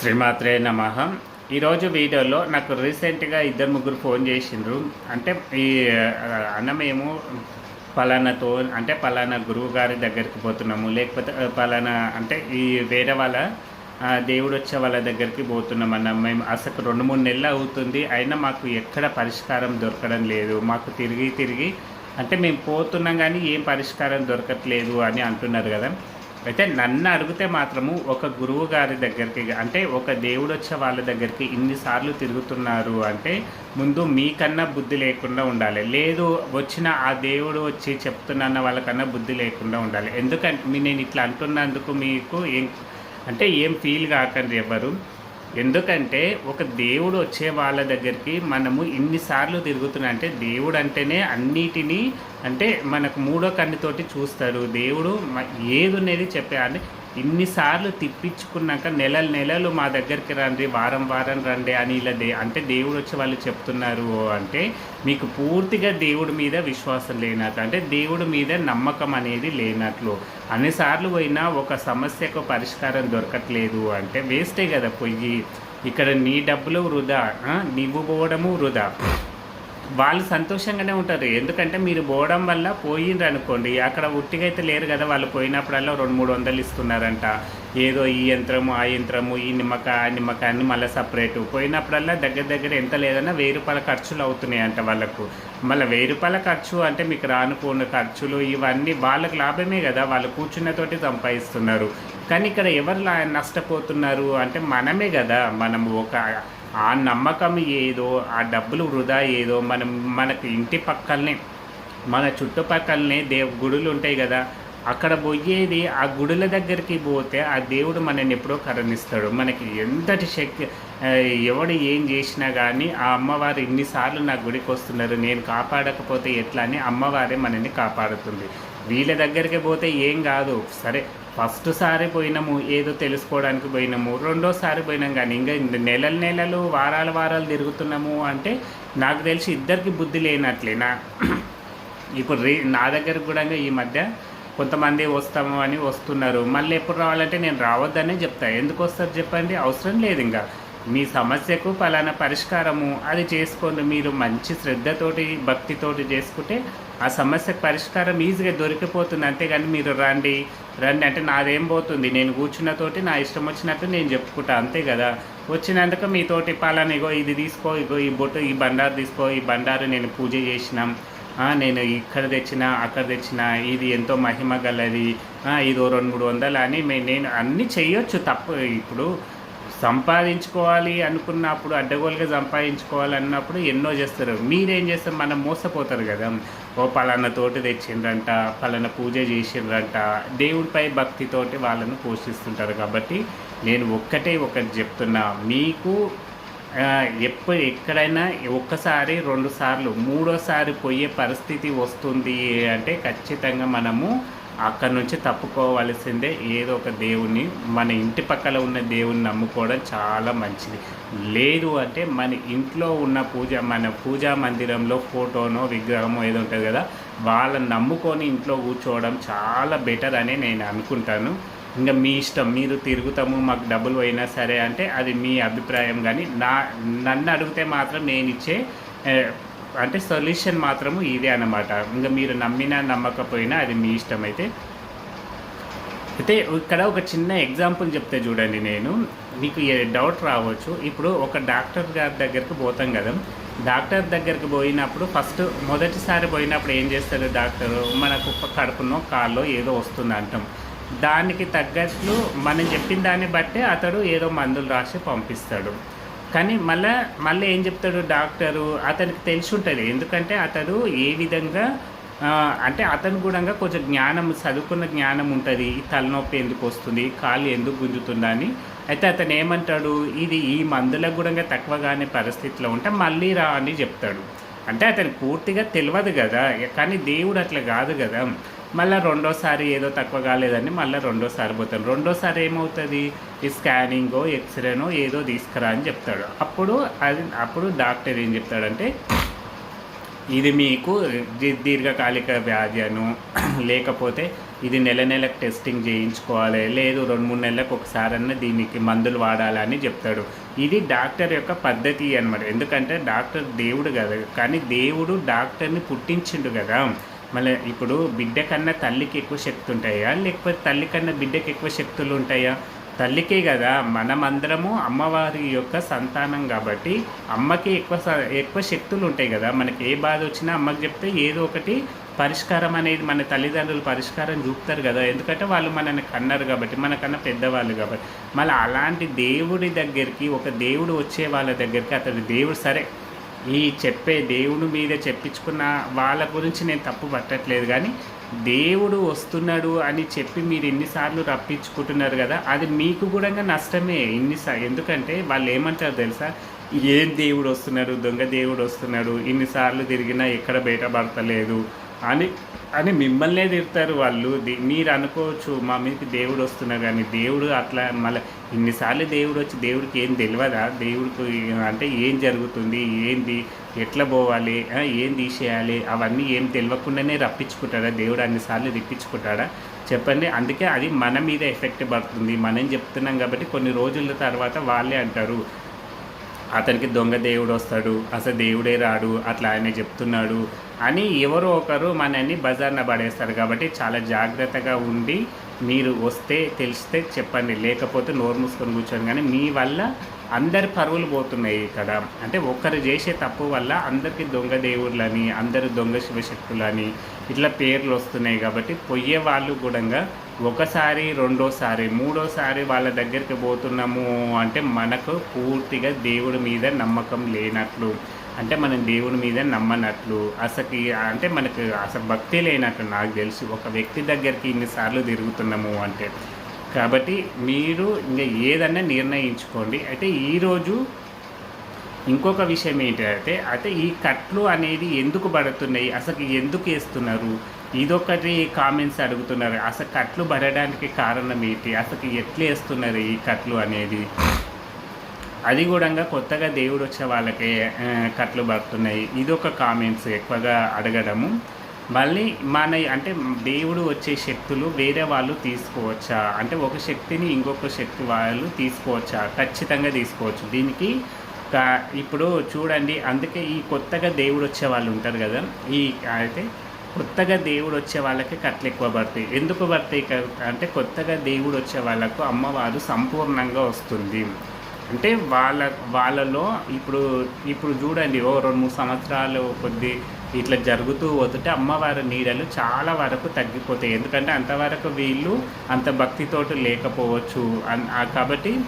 శ్రీమాత్రే నమ. ఈరోజు వీడియోలో నాకు రీసెంట్గా ఇద్దరు ముగ్గురు ఫోన్ చేసిండ్రు. అంటే ఈ అన్న మేము పలానాతో అంటే పలానా గురువు గారి దగ్గరికి పోతున్నాము. లేకపోతే పలానా అంటే ఈ వేరే వాళ్ళ దేవుడు వచ్చే వాళ్ళ దగ్గరికి పోతున్నాం అన్న. మేము అసలు రెండు మూడు నెలలు అవుతుంది. అయినా మాకు ఎక్కడ పరిష్కారం దొరకడం లేదు. మాకు తిరిగి తిరిగి అంటే మేము పోతున్నాం కానీ ఏం పరిష్కారం దొరకట్లేదు అని అంటున్నారు కదా. అయితే నన్ను అడిగితే మాత్రము ఒక గురువు గారి దగ్గరికి అంటే ఒక దేవుడు వచ్చే వాళ్ళ దగ్గరికి ఇన్నిసార్లు తిరుగుతున్నారు అంటే ముందు మీకన్నా బుద్ధి లేకుండా ఉండాలి. లేదు వచ్చిన ఆ దేవుడు వచ్చి చెప్తున్న వాళ్ళకన్నా బుద్ధి లేకుండా ఉండాలి. ఎందుకంటే నేను ఇట్లా అంటున్నందుకు మీకు ఏం అంటే ఏం ఫీల్ కాకండి ఎవరు. ఎందుకంటే ఒక దేవుడు వచ్చే వాళ్ళ దగ్గరికి మనము ఇన్నిసార్లు తిరుగుతున్నా అంటే దేవుడు అంటేనే అన్నిటినీ అంటే మనకు మూడో కన్నుతోటి చూస్తారు దేవుడు ఏది అనేది చెప్పే అంటే ఇన్నిసార్లు తిప్పించుకున్నాక నెలలు నెలలు మా దగ్గరికి రండి వారం వారం రండి అని ఇలా దే అంటే దేవుడు వచ్చి వాళ్ళు చెప్తున్నారు అంటే మీకు పూర్తిగా దేవుడి మీద విశ్వాసం లేనట్లు అంటే దేవుడి మీద నమ్మకం అనేది లేనట్లు. అన్నిసార్లు పోయినా ఒక సమస్యకు పరిష్కారం దొరకట్లేదు అంటే వేస్టే కదా పొయ్యి ఇక్కడ నీ డబ్బులు వృధా ఆ, నీవు పోవడము వృధా. వాళ్ళు సంతోషంగానే ఉంటారు. ఎందుకంటే మీరు పోవడం వల్ల పోయిండ్రు అనుకోండి అక్కడ ఉట్టిగా అయితే లేరు కదా వాళ్ళు పోయినప్పుడల్లా రెండు మూడు వందలు ఇస్తున్నారంట. ఏదో ఈ యంత్రము ఆ యంత్రము ఈ నిమ్మకాయ ఆ నిమ్మకాయని మళ్ళీ సపరేటు. పోయినప్పుడల్లా దగ్గర దగ్గర ఎంత లేదన్నా వెయ్యి రూపాయల ఖర్చులు అవుతున్నాయి అంట వాళ్ళకు. మళ్ళీ వెయ్యి రూపాయల ఖర్చు అంటే మీకు రానుకోని ఖర్చులు ఇవన్నీ వాళ్ళకి లాభమే కదా. వాళ్ళు కూర్చున్నతోటి సంపాదిస్తున్నారు. కానీ ఇక్కడ ఎవరు లా- నష్టపోతున్నారు? అంటే మనమే కదా. మనం ఒక ఆ నమ్మకం ఏదో ఆ డబ్బులు వృధా ఏదో మనం మనకి ఇంటి పక్కలనే మన చుట్టుపక్కలనే దేవ్ గుడులు ఉంటాయి కదా అక్కడ పోయేది ఆ గుడుల దగ్గరికి పోతే ఆ దేవుడు మనని ఎప్పుడో కరణిస్తాడు. మనకి ఎంతటి శక్తి ఎవడు ఏం చేసినా కానీ ఆ అమ్మవారు ఇన్నిసార్లు నా గుడికి వస్తున్నారు నేను కాపాడకపోతే ఎట్లా అని అమ్మవారే మనని కాపాడుతుంది. వీళ్ళ దగ్గరికి పోతే ఏం కాదు. సరే ఫస్ట్ సారి పోయినాము ఏదో తెలుసుకోవడానికి పోయినాము. రెండోసారి పోయినాం కానీ ఇంకా నెలల నెలలు వారాలు వారాలు తిరుగుతున్నాము అంటే నాకు తెలిసి ఇద్దరికి బుద్ధి లేనట్లేనా ఇప్పుడు రీ నా దగ్గర కూడా ఈ మధ్య కొంతమంది వస్తాము అని వస్తున్నారు. మళ్ళీ ఎప్పుడు రావాలంటే నేను రావద్దనే చెప్తాను ఎందుకు వస్తారు చెప్పండి? అవసరం లేదు ఇంకా. మీ సమస్యకు పలానా పరిష్కారము. అది చేసుకోండి. మీరు మంచి శ్రద్ధతోటి భక్తితోటి చేసుకుంటే ఆ సమస్యకు పరిష్కారం ఈజీగా దొరికిపోతుంది. అంతేగాని మీరు రండి రండి అంటే నాదేం పోతుంది? నేను కూర్చున్న తోటి నా ఇష్టం వచ్చినట్టు నేను చెప్పుకుంటా అంతే కదా? వచ్చినందుకు మీతోటి పాలన ఇగో ఇది తీసుకో ఇగో ఈ బొట్టు ఈ బండారు తీసుకో ఈ బండారు నేను పూజ చేసినాం. నేను ఇక్కడ తెచ్చిన అక్కడ తెచ్చిన ఇది ఎంతో మహిమ గలది. ఇదో రెండు మూడు వందలు అని నేను అన్నీ చెయ్యొచ్చు తప్పు ఇప్పుడు సంపాదించుకోవాలి అనుకున్నప్పుడు అడ్డగోలుగా సంపాదించుకోవాలి అన్నప్పుడు ఎన్నో చేస్తారు. మీరేం చేస్తారు? మనం మోసపోతారు కదా. ఓ పలానా తోటి తెచ్చిండ్రంట పలానా పూజ చేసిండ్రంట. దేవుడిపై భక్తితోటి వాళ్ళను పోషిస్తుంటారు కాబట్టి నేను ఒక్కటే ఒకటి చెప్తున్నా. మీకు ఎప్పుడు ఎక్కడైనా ఒక్కసారి రెండు సార్లు మూడోసారి పోయే పరిస్థితి వస్తుంది అంటే ఖచ్చితంగా మనము అక్కడ నుంచి తప్పుకోవలసిందే ఏదో ఒక దేవుణ్ణి. మన ఇంటి పక్కల ఉన్న దేవుణ్ణి నమ్ముకోవడం చాలా మంచిది. లేదు అంటే మన ఇంట్లో ఉన్న పూజ మన పూజా మందిరంలో ఫోటోనో విగ్రహమో ఏదో ఉంటుంది కదా వాళ్ళని నమ్ముకొని ఇంట్లో కూర్చోవడం చాలా బెటర్ అని నేను అనుకుంటాను. ఇంకా మీ ఇష్టం మీరు తిరుగుతాము మాకు డబ్బులు పోయినా సరే అంటే అది మీ అభిప్రాయం. కానీ నా నన్ను అడిగితే మాత్రం నేను ఇచ్చే అంటే సొల్యూషన్ మాత్రము ఇదే అన్నమాట. ఇంకా మీరు నమ్మినా నమ్మకపోయినా అది మీ ఇష్టం అయితే అయితే ఇక్కడ ఒక చిన్న ఎగ్జాంపుల్ చెప్తే చూడండి నేను. మీకు ఏ డౌట్ రావచ్చు. ఇప్పుడు ఒక డాక్టర్ గారి దగ్గరికి పోతాం కదా. డాక్టర్ దగ్గరికి పోయినప్పుడు ఫస్ట్ మొదటిసారి పోయినప్పుడు ఏం చేస్తారు డాక్టర్? మనకు కడుపునో కాల్లో ఏదో వస్తుంది అంటాం. దానికి తగ్గట్లు మనం చెప్పిన దాన్ని బట్టే అతడు ఏదో మందులు రాసి పంపిస్తాడు. కానీ మళ్ళా మళ్ళీ ఏం చెప్తాడు డాక్టరు? అతనికి తెలిసి ఉంటుంది ఎందుకంటే అతడు ఏ విధంగా అంటే అతను కూడా కొంచెం జ్ఞానం చదువుకున్న జ్ఞానం ఉంటుంది. ఈ తలనొప్పి ఎందుకు వస్తుంది? కాలు ఎందుకు గుంజుతుందా అని. అయితే అతను ఏమంటాడు? ఇది ఈ మందులకు కూడా తక్కువగానే పరిస్థితిలో ఉంటే మళ్ళీ రా అని చెప్తాడు. అంటే అతనికి పూర్తిగా తెలియదు కదా. కానీ దేవుడు అట్లా కాదు కదా. మళ్ళీ రెండోసారి ఏదో తక్కువ కాలేదని మళ్ళీ రెండోసారి పోతాను రెండోసారి ఏమవుతుంది? ఈ స్కానింగో ఎక్స్రేనో ఏదో తీసుకురా అని చెప్తాడు. అప్పుడు అది అప్పుడు డాక్టర్ ఏం చెప్తాడంటే ఇది మీకు దీర్ఘకాలిక వ్యాధి అను లేకపోతే ఇది నెల నెలకు టెస్టింగ్ చేయించుకోవాలి లేదు రెండు మూడు నెలలకు ఒకసారన్నా దీనికి మందులు వాడాలని చెప్తాడు. ఇది డాక్టర్ యొక్క పద్ధతి అన్నమాట. ఎందుకంటే డాక్టర్ దేవుడు కదా కానీ దేవుడు డాక్టర్ని పుట్టించిండు కదా. మళ్ళీ ఇప్పుడు బిడ్డ కన్నా తల్లికి ఎక్కువ శక్తి ఉంటాయా? లేకపోతే తల్లి కన్నా బిడ్డకి ఎక్కువ శక్తులు ఉంటాయా? తల్లికే కదా మనమందరము అమ్మవారి యొక్క సంతానం కాబట్టి అమ్మకి ఎక్కువ స- ఎక్కువ శక్తులు ఉంటాయి కదా. మనకి ఏ బాధ వచ్చినా అమ్మకి చెప్తే ఏదో ఒకటి పరిష్కారం అనేది మన తల్లిదండ్రులు పరిష్కారం చూపుతారు కదా. ఎందుకంటే వాళ్ళు మనల్ని కన్నారు కాబట్టి మనకన్నా పెద్దవాళ్ళు కాబట్టి. మళ్ళీ అలాంటి దేవుడి దగ్గరికి ఒక దేవుడు వచ్చే వాళ్ళ దగ్గరికి అతడు దేవుడు సరే ఈ చెప్పే దేవుడు మీద చెప్పించుకున్న వాళ్ళ గురించి నేను తప్పు పట్టట్లేదు కానీ దేవుడు వస్తున్నాడు అని చెప్పి మీరు ఎన్నిసార్లు రప్పించుకుంటున్నారు కదా అది మీకు కూడా నష్టమే ఎన్నిసార్లు ఎందుకంటే వాళ్ళు ఏమంటారు తెలుసా? ఏం దేవుడు వస్తున్నాడు దొంగ దేవుడు వస్తున్నాడు ఇన్నిసార్లు తిరిగినా ఎక్కడ బయటపడతలేదు అని అని మిమ్మల్నే తిడతారు వాళ్ళు. మీరు అనుకోవచ్చు మా మీదకి దేవుడు వస్తున్నా కానీ దేవుడు అట్లా మళ్ళీ ఇన్నిసార్లు దేవుడు వచ్చి దేవుడికి ఏం తెలియదా దేవుడికి అంటే ఏం జరుగుతుంది? ఏంది? ఎట్లా పోవాలి? ఏం తీసేయాలి? అవన్నీ ఏం తెలియకుండానే రప్పించుకుంటాడా? దేవుడు అన్నిసార్లు రప్పించుకుంటాడా చెప్పండి. అందుకే అది మన మీద ఎఫెక్ట్ పడుతుంది. మనం చెప్తున్నాం కాబట్టి కొన్ని రోజుల తర్వాత వాళ్ళే అంటారు. అతనికి దొంగ దేవుడు వస్తాడు అసలు దేవుడే రాడు అట్లా ఆయన చెప్తున్నాడు అని ఎవరో ఒకరు మనల్ని బజార్న పడేస్తారు కాబట్టి చాలా జాగ్రత్తగా ఉండి మీరు వస్తే తెలిస్తే చెప్పండి. లేకపోతే నోరు మూసుకొని కూర్చొని కానీ మీ వల్ల అందరి పరువులు పోతున్నాయి ఇక్కడ. అంటే ఒక్కరు చేసే తప్పు వల్ల అందరికీ దొంగ దేవుళ్ళని అందరు దొంగ శివశక్తులని ఇట్లా పేర్లు వస్తున్నాయి కాబట్టి పొయ్యే వాళ్ళు కూడా ఒకసారి రెండోసారి మూడోసారి వాళ్ళ దగ్గరికి పోతున్నాము అంటే మనకు పూర్తిగా దేవుడి మీద నమ్మకం లేనట్లు. అంటే మనం దేవుడి మీద నమ్మనట్లు. అసలు అంటే మనకు అసలు భక్తి లేనట్లు నాకు తెలిసి ఒక వ్యక్తి దగ్గరికి ఇన్నిసార్లు తిరుగుతున్నాము అంటే. కాబట్టి మీరు ఇంకా ఏదన్నా నిర్ణయించుకోండి. అయితే ఈరోజు ఇంకొక విషయం ఏంటంటే అయితే ఈ కట్లు అనేది ఎందుకు పడుతున్నాయి? అసలు ఎందుకు వేస్తున్నారు? ఇదొకటి కామెంట్స్ అడుగుతున్నారు. అసలు కట్లు పడడానికి కారణం ఏంటి? అసలు ఎట్లా వేస్తున్నారు ఈ కట్లు అనేది? అది కూడా కొత్తగా దేవుడు వచ్చే వాళ్ళకి కట్లు పడుతున్నాయి. ఇదొక కామెంట్స్ ఎక్కువగా అడగడము. మళ్ళీ మన అంటే దేవుడు వచ్చే శక్తులు వేరే వాళ్ళు తీసుకోవచ్చా? అంటే ఒక శక్తిని ఇంకొక శక్తి వాళ్ళు తీసుకోవచ్చా? ఖచ్చితంగా తీసుకోవచ్చు. దీనికి ఇప్పుడు చూడండి అందుకే ఈ కొత్తగా దేవుడు వచ్చే వాళ్ళు ఉంటారు కదా? ఈ అయితే కొత్తగా దేవుడు వచ్చే వాళ్ళకి కట్లు ఎక్కువ పడతాయి. ఎందుకు పడతాయి? అంటే కొత్తగా దేవుడు వచ్చే వాళ్ళకు అమ్మవారు సంపూర్ణంగా వస్తుంది. అంటే వాళ్ళ వాళ్ళలో ఇప్పుడు ఇప్పుడు చూడండి ఓ రెండు మూడు సంవత్సరాలు కొద్ది ఇట్లా జరుగుతూ పోతుంటే అమ్మవారి నీడలు చాలా వరకు తగ్గిపోతాయి. ఎందుకంటే అంతవరకు వీళ్ళు అంత భక్తితోటి లేకపోవచ్చు. అన్- కాబట్టి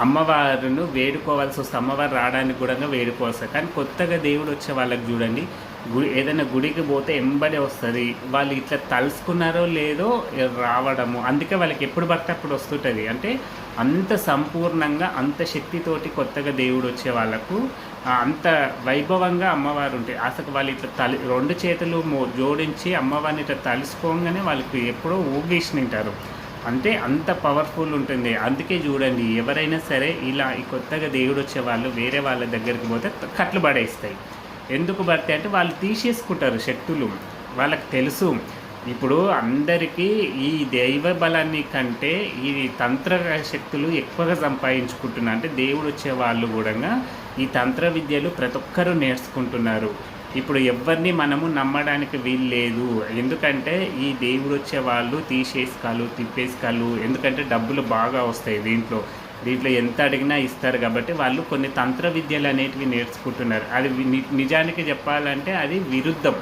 అమ్మవారిను వేడుకోవాల్సి వస్తే అమ్మవారు రావడానికి కూడా వేడుకోవాలి. కానీ కొత్తగా దేవుడు వచ్చే వాళ్ళకి చూడండి గుడి ఏదైనా గుడికి పోతే ఎంబడే వస్తుంది. వాళ్ళు ఇట్లా తలుసుకున్నారో లేదో రావడము. అందుకే వాళ్ళకి ఎప్పుడు పడితే అప్పుడు వస్తుంటుంది. అంటే అంత సంపూర్ణంగా అంత శక్తితోటి కొత్తగా దేవుడు వచ్చే వాళ్ళకు అంత వైభవంగా అమ్మవారు ఉంటాయి అసలు వాళ్ళు ఇట్లా తలి రెండు చేతులు మో- జోడించి అమ్మవారిని ఇట్లా తలుసుకోగానే వాళ్ళకి ఎప్పుడో ఊగేసి తింటారు అంటే అంత పవర్ఫుల్ ఉంటుంది. అందుకే చూడండి ఎవరైనా సరే ఇలా ఈ కొత్తగా దేవుడు వచ్చే వాళ్ళు వేరే వాళ్ళ దగ్గరికి పోతే కట్లు పడేస్తాయి. ఎందుకు పడితే అంటే వాళ్ళు తీసేసుకుంటారు శక్తులు వాళ్ళకి తెలుసు. ఇప్పుడు అందరికీ ఈ దైవ బలాన్ని కంటే ఈ తంత్ర శక్తులు ఎక్కువగా సంపాదించుకుంటున్నారు అంటే దేవుడు వచ్చే వాళ్ళు కూడా ఈ తంత్ర విద్యలు ప్రతి ఒక్కరూ నేర్చుకుంటున్నారు. ఇప్పుడు ఎవరిని మనము నమ్మడానికి వీలు లేదు. ఎందుకంటే ఈ దేవుడు వచ్చే వాళ్ళు తీసేసుకోలు తిప్పేసుకోలు ఎందుకంటే డబ్బులు బాగా వస్తాయి దీంట్లో. దీంట్లో ఎంత అడిగినా ఇస్తారు కాబట్టి వాళ్ళు కొన్ని తంత్ర విద్యలు అనేటివి నేర్చుకుంటున్నారు. అది నిజానికి చెప్పాలంటే అది విరుద్ధం.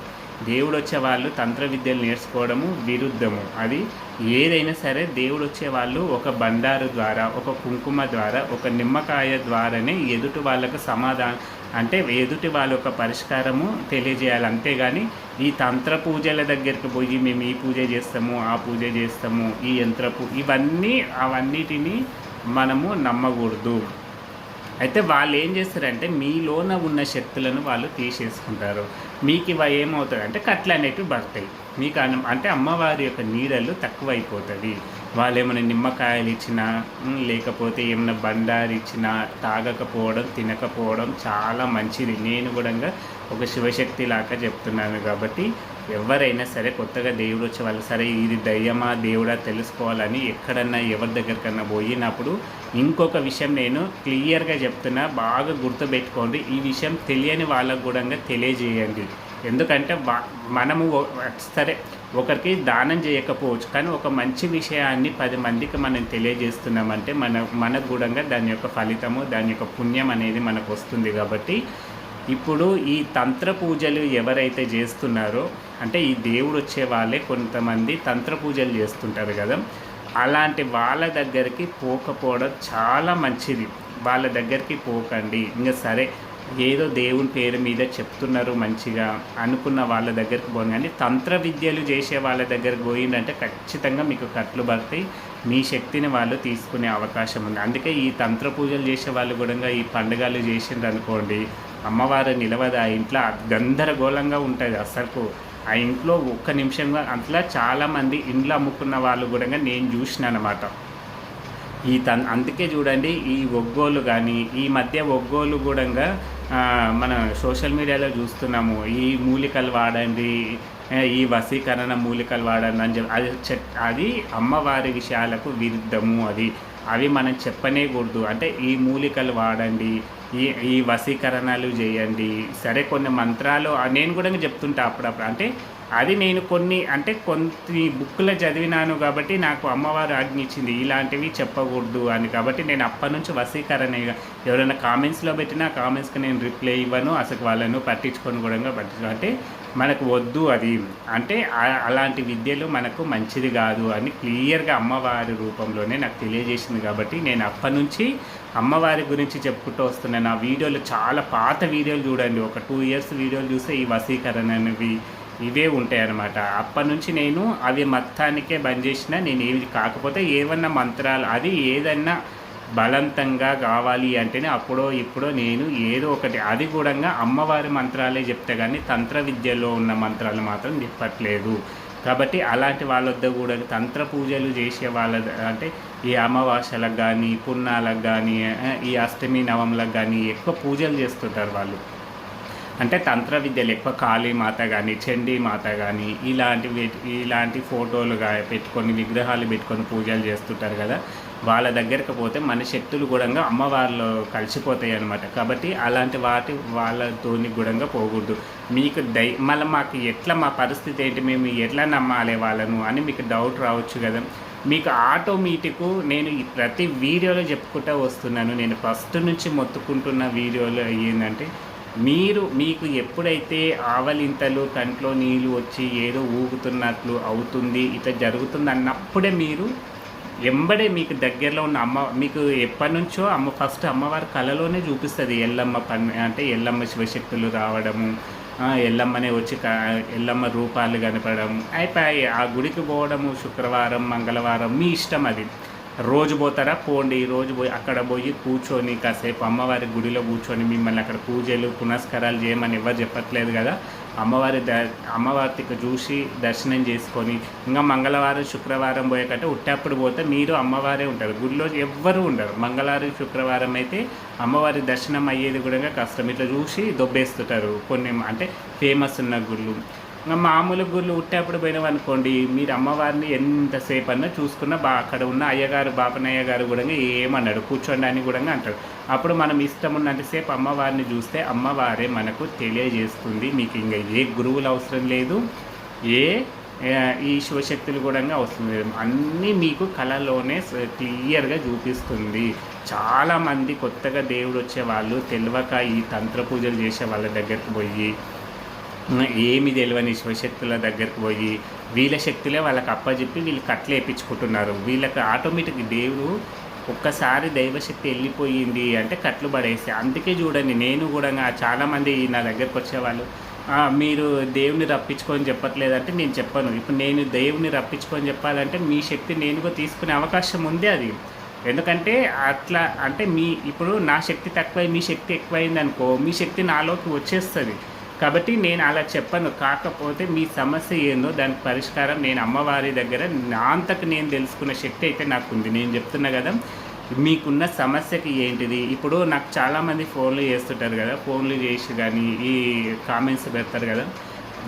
దేవుడు వచ్చే వాళ్ళు తంత్ర విద్యలు నేర్చుకోవడము విరుద్ధము. అది ఏదైనా సరే దేవుడు వచ్చే వాళ్ళు ఒక బండారు ద్వారా ఒక కుంకుమ ద్వారా ఒక నిమ్మకాయ ద్వారానే ఎదుటి వాళ్ళకు సమాధానం అంటే ఎదుటి వాళ్ళ యొక్క పరిష్కారము తెలియజేయాలి. అంతేగాని ఈ తంత్ర పూజల దగ్గరికి పోయి మేము ఈ పూజ చేస్తాము ఆ పూజ చేస్తాము ఈ యంత్రపు ఇవన్నీ అవన్నిటిని మనము నమ్మకూడదు. అయితే వాళ్ళు ఏం చేస్తారంటే మీలోన ఉన్న శక్తులను వాళ్ళు తీసేసుకుంటారు. మీకు ఇవ ఏమవుతుంది అంటే కట్లు అనేటివి పడతాయి మీకు అన్న- అంటే అమ్మవారి యొక్క నీడలు తక్కువైపోతుంది. వాళ్ళు ఏమైనా నిమ్మకాయలు ఇచ్చినా లేకపోతే ఏమైనా బండారు ఇచ్చినా తాగకపోవడం తినకపోవడం చాలా మంచిది. నేను కూడా ఒక శివశక్తి లాగా చెప్తున్నాను కాబట్టి ఎవరైనా సరే కొత్తగా దేవుడు వచ్చే వాళ్ళు సరే ఇది దయ్యమా దేవుడా తెలుసుకోవాలని ఎక్కడన్నా ఎవరి దగ్గరికన్నా పోయినప్పుడు ఇంకొక విషయం నేను క్లియర్గా చెప్తున్నా బాగా గుర్తుపెట్టుకోండి. ఈ విషయం తెలియని వాళ్ళకు కూడా తెలియజేయండి. ఎందుకంటే వా- మనము సరే ఒకరికి దానం చేయకపోవచ్చు కానీ ఒక మంచి విషయాన్ని పది మందికి మనం తెలియజేస్తున్నామంటే మన మనకు కూడా దాని యొక్క ఫలితము దాని యొక్క పుణ్యం అనేది మనకు వస్తుంది. కాబట్టి ఇప్పుడు ఈ తంత్ర పూజలు ఎవరైతే చేస్తున్నారో అంటే ఈ దేవుడు వచ్చే వాళ్ళే కొంతమంది తంత్ర పూజలు చేస్తుంటారు కదా. అలాంటి వాళ్ళ దగ్గరికి పోకపోవడం చాలా మంచిది. వాళ్ళ దగ్గరికి పోకండి. ఇంకా సరే ఏదో దేవుని పేరు మీద చెప్తున్నారు మంచిగా అనుకున్న వాళ్ళ దగ్గరికి పోను కానీ తంత్ర విద్యలు చేసే వాళ్ళ దగ్గరికి పోయిందంటే ఖచ్చితంగా మీకు కట్లు పడతాయి. మీ శక్తిని వాళ్ళు తీసుకునే అవకాశం ఉంది. అందుకే ఈ తంత్ర పూజలు చేసే వాళ్ళు కూడా ఈ పండుగలు చేసిండ్రు అనుకోండి అమ్మవారు నిలవదు? ఆ ఇంట్లో గందరగోళంగా ఉంటుంది అసలు ఆ ఇంట్లో ఒక్క నిమిషంగా అట్లా చాలామంది ఇండ్లు అమ్ముకున్న వాళ్ళు కూడా నేను చూసిన అనమాట ఈ తన్ అందుకే చూడండి ఈ ఒగ్గోలు కానీ ఈ మధ్య ఒగ్గోలు కూడా మన సోషల్ మీడియాలో చూస్తున్నాము. ఈ మూలికలు వాడండి ఈ వశీకరణ మూలికలు వాడండి అని చెప్పి అది చె అది అమ్మవారి విషయాలకు విరుద్ధము అది. అవి మనం చెప్పనేకూడదు అంటే ఈ మూలికలు వాడండి ఈ ఈ వశీకరణలు చేయండి. సరే కొన్ని మంత్రాలు నేను కూడా చెప్తుంటా అప్పుడప్పుడు. అంటే అది నేను కొన్ని అంటే కొన్ని బుక్లో చదివినాను కాబట్టి నాకు అమ్మవారు ఆజ్ఞ ఇచ్చింది ఇలాంటివి చెప్పకూడదు అని. కాబట్టి నేను అప్పటి నుంచి వశీకరణ ఎవరైనా కామెంట్స్లో పెట్టినా కామెంట్స్కి నేను రిప్లై ఇవ్వను అసలు వాళ్ళను పట్టించుకొని కూడా పట్టించుకో. అంటే మనకు వద్దు అది. అంటే అలాంటి విద్యలు మనకు మంచిది కాదు అని క్లియర్గా అమ్మవారి రూపంలోనే నాకు తెలియజేసింది కాబట్టి నేను అప్పటి నుంచి అమ్మవారి గురించి చెప్పుకుంటూ వస్తున్నాను ఆ వీడియోలు చాలా పాత వీడియోలు చూడండి. ఒక టూ ఇయర్స్ వీడియోలు చూస్తే ఈ వసీకరణ అనేవి ఇవే ఉంటాయి అన్నమాట. అప్పటి నుంచి నేను అవి మొత్తానికే బంద్ చేసిన నేను ఏవి కాకపోతే ఏమన్నా మంత్రాలు అది ఏదన్నా బలవంతంగా కావాలి అంటేనే అప్పుడో ఇప్పుడో నేను ఏదో ఒకటి. అది కూడా అమ్మవారి మంత్రాలే చెప్తే కానీ తంత్ర విద్యలో ఉన్న మంత్రాలు మాత్రం చెప్పట్లేదు. కాబట్టి అలాంటి వాళ్ళ వద్ద కూడా తంత్ర పూజలు చేసే వాళ్ళ అంటే ఈ అమావాస్యలకు కానీ పున్నాలకు కానీ ఈ అష్టమి నవములకు కానీ ఎక్కువ పూజలు చేస్తుంటారు వాళ్ళు. అంటే తంత్ర విద్యలు ఎక్కువ కాళీమాత కానీ చండీ మాత కానీ ఇలాంటి ఇలాంటి ఫోటోలు పెట్టుకొని విగ్రహాలు పెట్టుకొని పూజలు చేస్తుంటారు కదా. వాళ్ళ దగ్గరికి పోతే మన శక్తులు కూడా అమ్మవారిలో కలిసిపోతాయి అనమాట కాబట్టి అలాంటి వాటి వాళ్ళతోని కూడా పోకూడదు మీకు దై మళ్ళీ మాకు ఎట్లా మా పరిస్థితి ఏంటి మేము ఎట్లా నమ్మాలి వాళ్ళను అని మీకు డౌట్ రావచ్చు కదా. మీకు ఆటోమేటిక్ నేను ప్రతి వీడియోలో చెప్పుకుంటూ వస్తున్నాను. నేను ఫస్ట్ నుంచి మొత్తుకుంటున్న వీడియోలో ఏంటంటే మీరు మీకు ఎప్పుడైతే ఆవలింతలు కంట్లో నీళ్ళు వచ్చి ఏదో ఊగుతున్నట్లు అవుతుంది ఇట్లా జరుగుతుంది అన్నప్పుడే మీరు ఎంబడే మీకు దగ్గరలో ఉన్న అమ్మ మీకు ఎప్పటి నుంచో అమ్మ ఫస్ట్ అమ్మవారి కళలోనే చూపిస్తుంది ఎల్లమ్మ పని అంటే ఎల్లమ్మ శివశక్తులు రావడము ఎల్లమ్మనే వచ్చి ఎల్లమ్మ రూపాలు కనపడడం అయిపోయి ఆ గుడికి పోవడము శుక్రవారం మంగళవారం మీ ఇష్టం అది. రోజు పోతారా? పోండి. రోజు పోయి అక్కడ పోయి కూర్చొని కాసేపు అమ్మవారి గుడిలో కూర్చొని మిమ్మల్ని అక్కడ పూజలు పునస్కారాలు చేయమని ఎవరు చెప్పట్లేదు కదా. అమ్మవారి ద అమ్మవారికి చూసి దర్శనం చేసుకొని ఇంకా మంగళవారం శుక్రవారం పోయేకంటే ఉట్టేప్పుడు పోతే మీరు అమ్మవారే ఉంటారు. గుడిలో ఎవ్వరూ ఉండరు. మంగళవారం శుక్రవారం అయితే అమ్మవారి దర్శనం అయ్యేది కూడా కష్టం. ఇట్లా చూసి దొబ్బేస్తుంటారు. కొన్ని అంటే ఫేమస్ ఉన్న గుళ్ళు. ఇంకా మామూలు గుళ్ళు ఉట్టేప్పుడు పోయినవనుకోండి మీరు అమ్మవారిని ఎంతసేపు అన్నా చూసుకున్నా బా అక్కడ ఉన్న అయ్యగారు బాపనయ్య గారు కూడా ఏమన్నాడు కూర్చోండి అని కూడా అంటాడు అప్పుడు మనం ఇష్టం ఉన్నంతసేపు అమ్మవారిని చూస్తే అమ్మవారే మనకు తెలియజేస్తుంది. మీకు ఇంకా ఏ గురువులు అవసరం లేదు. ఏ ఈ శివశక్తులు కూడా అవసరం లేదు. అన్నీ మీకు కళలోనే క్లియర్గా చూపిస్తుంది. చాలామంది కొత్తగా దేవుడు వచ్చే వాళ్ళు తెలియక ఈ తంత్ర పూజలు చేసే వాళ్ళ దగ్గరికి పోయి ఏమి తెలియని శివశక్తుల దగ్గరికి పోయి వీళ్ళ శక్తులే వాళ్ళకి అప్పచెప్పి వీళ్ళు కట్లు వేయించుకుంటున్నారు వీళ్ళకి ఆటోమేటిక్ దేవుడు ఒక్కసారి దైవశక్తి వెళ్ళిపోయింది అంటే కట్లు పడేసి. అందుకే చూడండి నేను కూడా చాలామంది నా దగ్గరకు వచ్చేవాళ్ళు మీరు దేవుని రప్పించుకొని చెప్పట్లేదంటే నేను చెప్పను. ఇప్పుడు నేను దేవుని రప్పించుకొని చెప్పాలంటే మీ శక్తి నేను కూడా తీసుకునే అవకాశం ఉంది అది. ఎందుకంటే అట్లా అంటే మీ ఇప్పుడు నా శక్తి తక్కువై మీ శక్తి ఎక్కువైంది అనుకో మీ శక్తి నాలోకి వచ్చేస్తుంది. కాబట్టి నేను అలా చెప్పను. కాకపోతే మీ సమస్య ఏందో దానికి పరిష్కారం నేను అమ్మవారి దగ్గర నా అంతకు నేను తెలుసుకున్న శక్తి అయితే నాకు ఉంది నేను చెప్తున్నా కదా మీకున్న సమస్యకి ఏంటిది? ఇప్పుడు నాకు చాలామంది ఫోన్లు చేస్తుంటారు కదా ఫోన్లు చేసి కానీ ఈ కామెంట్స్ పెడతారు కదా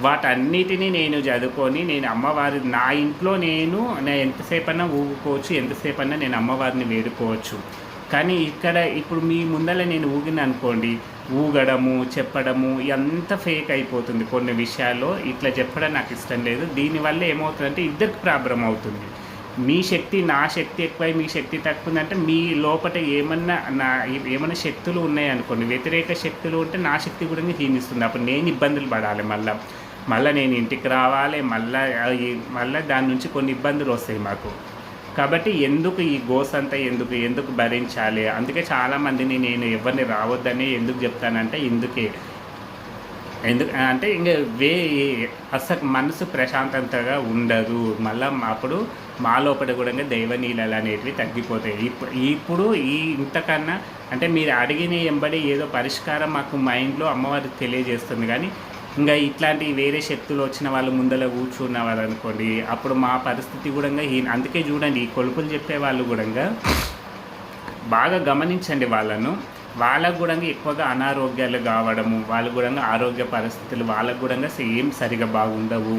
వాటన్నిటినీ నేను చదువుకొని నేను అమ్మవారి నా ఇంట్లో నేను నేను ఎంతసేపన్నా ఊగుకోవచ్చు ఎంతసేపన్నా నేను అమ్మవారిని వేడుకోవచ్చు. కానీ ఇక్కడ ఇప్పుడు మీ ముందర నేను ఊగిన అనుకోండి ఊగడము చెప్పడము ఎంత ఫేక్ అయిపోతుంది కొన్ని విషయాల్లో. ఇట్లా చెప్పడం నాకు ఇష్టం లేదు. దీనివల్ల ఏమవుతుందంటే ఇద్దరికి ప్రాబ్లం అవుతుంది. మీ శక్తి నా శక్తి ఎక్కువై మీ శక్తి తక్కువ ఉందంటే మీ లోపల ఏమన్నా నా ఏమైనా శక్తులు ఉన్నాయనుకోండి వ్యతిరేక శక్తులు ఉంటే నా శక్తి కూడా హీనిస్తుంది. అప్పుడు నేను ఇబ్బందులు పడాలి మళ్ళీ. మళ్ళీ నేను ఇంటికి రావాలి. మళ్ళీ మళ్ళీ దాని నుంచి కొన్ని ఇబ్బందులు వస్తాయి మాకు. కాబట్టి ఎందుకు ఈ గోస్ అంతా ఎందుకు ఎందుకు భరించాలి? అందుకే చాలామందిని నేను ఎవరిని రావద్దని ఎందుకు చెప్తానంటే ఇందుకే. ఎందుకు అంటే ఇంకా వే అసలు మనసు ప్రశాంతతగా ఉండదు. మళ్ళీ అప్పుడు మా లోపల కూడా దైవ నీళ్ళలు అనేటివి తగ్గిపోతాయి. ఇప్పుడు ఇప్పుడు ఈ ఇంతకన్నా అంటే మీరు అడిగిన ఎంబడి ఏదో పరిష్కారం మాకు మైండ్లో అమ్మవారికి తెలియజేస్తుంది. కానీ ఇంకా ఇట్లాంటి వేరే శక్తులు వచ్చిన వాళ్ళు ముందర కూర్చున్నవారు అనుకోండి అప్పుడు మా పరిస్థితి కూడా అందుకే చూడండి ఈ కొలుపులు చెప్పే వాళ్ళు కూడా బాగా గమనించండి వాళ్ళను. వాళ్ళకు కూడా ఎక్కువగా అనారోగ్యాలు కావడము వాళ్ళకు కూడా ఆరోగ్య పరిస్థితులు వాళ్ళకు కూడా సేమ్ సరిగా బాగుండవు.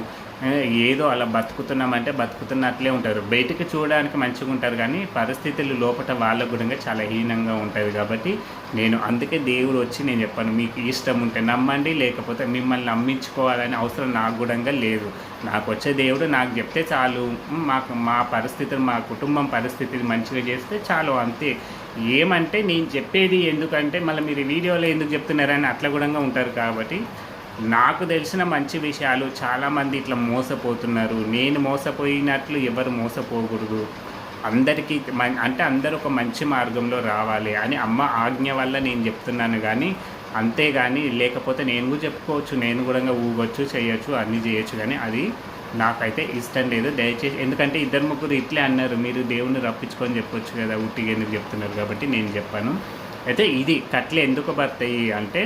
ఏదో అలా బతుకుతున్నామంటే బతుకుతున్నట్లే ఉంటారు. బయటకు చూడడానికి మంచిగా ఉంటారు కానీ పరిస్థితులు లోపల వాళ్ళ గురంగా చాలా హీనంగా ఉంటుంది కాబట్టి నేను అందుకే దేవుడు వచ్చి నేను చెప్పాను మీకు ఇష్టం ఉంటే నమ్మండి లేకపోతే మిమ్మల్ని నమ్మించుకోవాలని అవసరం నాకు గుడంగా లేదు. నాకు వచ్చే దేవుడు నాకు చెప్తే చాలు. మాకు మా పరిస్థితులు మా కుటుంబం పరిస్థితిని మంచిగా చేస్తే చాలు అంతే. ఏమంటే నేను చెప్పేది ఎందుకంటే మళ్ళీ మీరు వీడియోలో ఎందుకు చెప్తున్నారని అట్లా కూడా ఉంటారు కాబట్టి నాకు తెలిసిన మంచి విషయాలు చాలామంది ఇట్లా మోసపోతున్నారు. నేను మోసపోయినట్లు ఎవరు మోసపోకూడదు. అందరికీ అంటే అందరూ ఒక మంచి మార్గంలో రావాలి అని అమ్మ ఆజ్ఞ వల్ల నేను చెప్తున్నాను కానీ అంతేగాని లేకపోతే నేను కూడా చెప్పుకోవచ్చు నేను కూడా ఊగొచ్చు చేయొచ్చు అన్నీ చేయొచ్చు కానీ అది నాకైతే ఇష్టం లేదు. దయచేసి ఎందుకంటే ఇద్దరు ముగ్గురు ఇట్లే అన్నారు మీరు దేవుణ్ణి రప్పించుకొని చెప్పొచ్చు కదా ఉట్టిగా ఎందుకు చెప్తున్నారు కాబట్టి నేను చెప్పాను. అయితే ఇది కట్లు ఎందుకు పడతాయి అంటే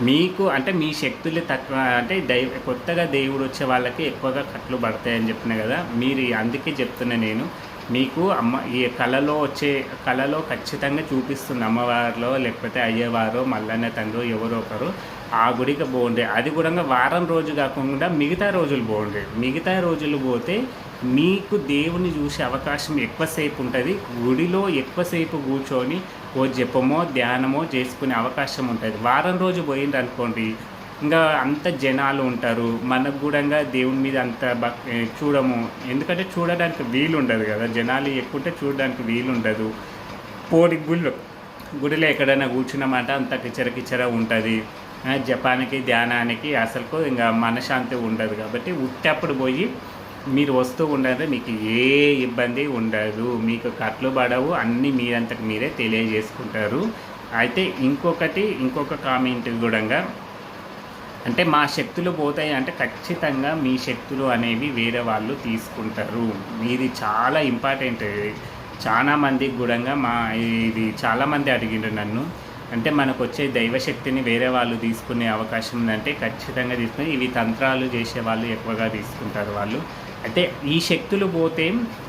మీకు అంటే మీ శక్తులు తక్కువ అంటే దైవ కొత్తగా దేవుడు వచ్చే వాళ్ళకి ఎక్కువగా కట్లు పడతాయని చెప్పిన కదా మీరు అందుకే చెప్తున్నా నేను. మీకు అమ్మ ఈ కళలో వచ్చే కళలో ఖచ్చితంగా చూపిస్తుంది అమ్మవారిలో లేకపోతే అయ్యవారు మల్లన్న తండ్రి ఎవరో ఒకరు ఆ గుడికి బాగుండే అది కూడా వారం రోజు కాకుండా మిగతా రోజులు బాగుండే మిగతా రోజులు పోతే మీకు దేవుని చూసే అవకాశం ఎక్కువసేపు ఉంటుంది. గుడిలో ఎక్కువసేపు కూర్చొని ఓ జపమో ధ్యానమో చేసుకునే అవకాశం ఉంటుంది. వారం రోజు పోయింది అనుకోండి ఇంకా అంత జనాలు ఉంటారు. మనకు కూడా దేవుని మీద అంత చూడము. ఎందుకంటే చూడడానికి వీలు ఉండదు కదా. జనాలు ఎక్కువంటే చూడడానికి వీలు ఉండదు పోడి గుళ్ళు గుడిలో ఎక్కడైనా కూర్చున్నమాట అంత కిచర కిచర ఉంటుంది. జపానికి ధ్యానానికి అసలుకు ఇంకా మనశాంతి ఉండదు. కాబట్టి ఉట్టప్పుడు పోయి మీరు వస్తూ ఉండాలంటే మీకు ఏ ఇబ్బంది ఉండదు. మీకు కట్లు పడవు. అన్నీ మీరంతకు మీరే తెలియజేసుకుంటారు. అయితే ఇంకొకటి ఇంకొక కామెంట్ కూడా అంటే మా శక్తులు పోతాయి అంటే ఖచ్చితంగా మీ శక్తులు అనేవి వేరే వాళ్ళు తీసుకుంటారు. ఇది చాలా ఇంపార్టెంట్ చాలా మందికి కూడా మా ఇది చాలామంది అడిగిండ్రు నన్ను. అంటే మనకు వచ్చే దైవశక్తిని వేరే వాళ్ళు తీసుకునే అవకాశం ఉందంటే ఖచ్చితంగా తీసుకుని ఇవి తంత్రాలు చేసే వాళ్ళు ఎక్కువగా తీసుకుంటారు వాళ్ళు. అంటే ఈ శక్తులు పోతే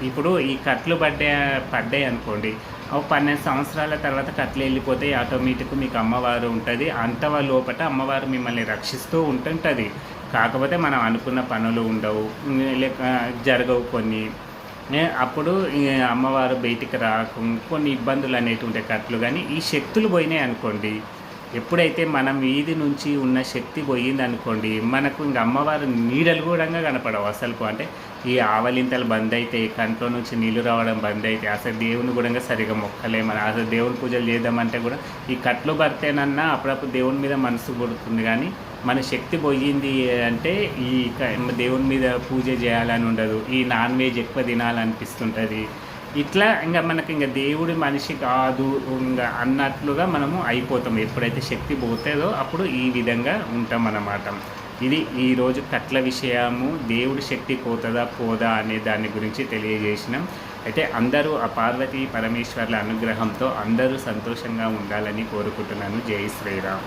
ఇప్పుడు ఈ కట్లు పడ్డా పడ్డాయి అనుకోండి. ఒక పన్నెండు సంవత్సరాల తర్వాత కట్లు వెళ్ళిపోతే ఆటోమేటిక్ మీకు అమ్మవారు ఉంటుంది. అంత లోపల అమ్మవారు మిమ్మల్ని రక్షిస్తూ ఉంటుంటుంది. కాకపోతే మనం అనుకున్న పనులు ఉండవు. లేక జరగవు కొన్ని. అప్పుడు అమ్మవారు బయటికి రాకుండా కొన్ని ఇబ్బందులు అనేవి ఉంటాయి కట్లు కానీ ఈ శక్తులు పోయినాయి అనుకోండి. ఎప్పుడైతే మనం వీధి నుంచి ఉన్న శక్తి పోయిందనుకోండి మనకు ఇంక అమ్మవారు నీడలు కూడా కనపడవు అసలుకు. అంటే ఈ ఆవలింతలు బంద్ అయితే కంట్లో నుంచి నీళ్ళు రావడం బంద్ అయితే అసలు దేవుని కూడా సరిగా మొక్కలేమని అసలు దేవుని పూజలు చేద్దామంటే కూడా ఈ కట్లు భర్తేనన్నా అప్పుడప్పుడు దేవుని మీద మనసు పుడుతుంది కానీ మన శక్తి పోయింది అంటే ఈ దేవుని మీద పూజ చేయాలని ఉండదు. ఈ నాన్ వెజ్ ఎక్కువ తినాలనిపిస్తుంటుంది. ఇట్లా ఇంకా మనకి ఇంకా దేవుడి మనిషి కాదు ఇంకా అన్నట్లుగా మనము అయిపోతాం. ఎప్పుడైతే శక్తి పోతుందో అప్పుడు ఈ విధంగా ఉంటాం అన్నమాట ఇది ఈరోజు కట్ల విషయము. దేవుడి శక్తి పోతుందా పోదా అనే దాని గురించి తెలియజేసినాం. అయితే అందరూ ఆ పార్వతీ పరమేశ్వర్ల అనుగ్రహంతో అందరూ సంతోషంగా ఉండాలని కోరుకుంటున్నాను. జై శ్రీరామ్.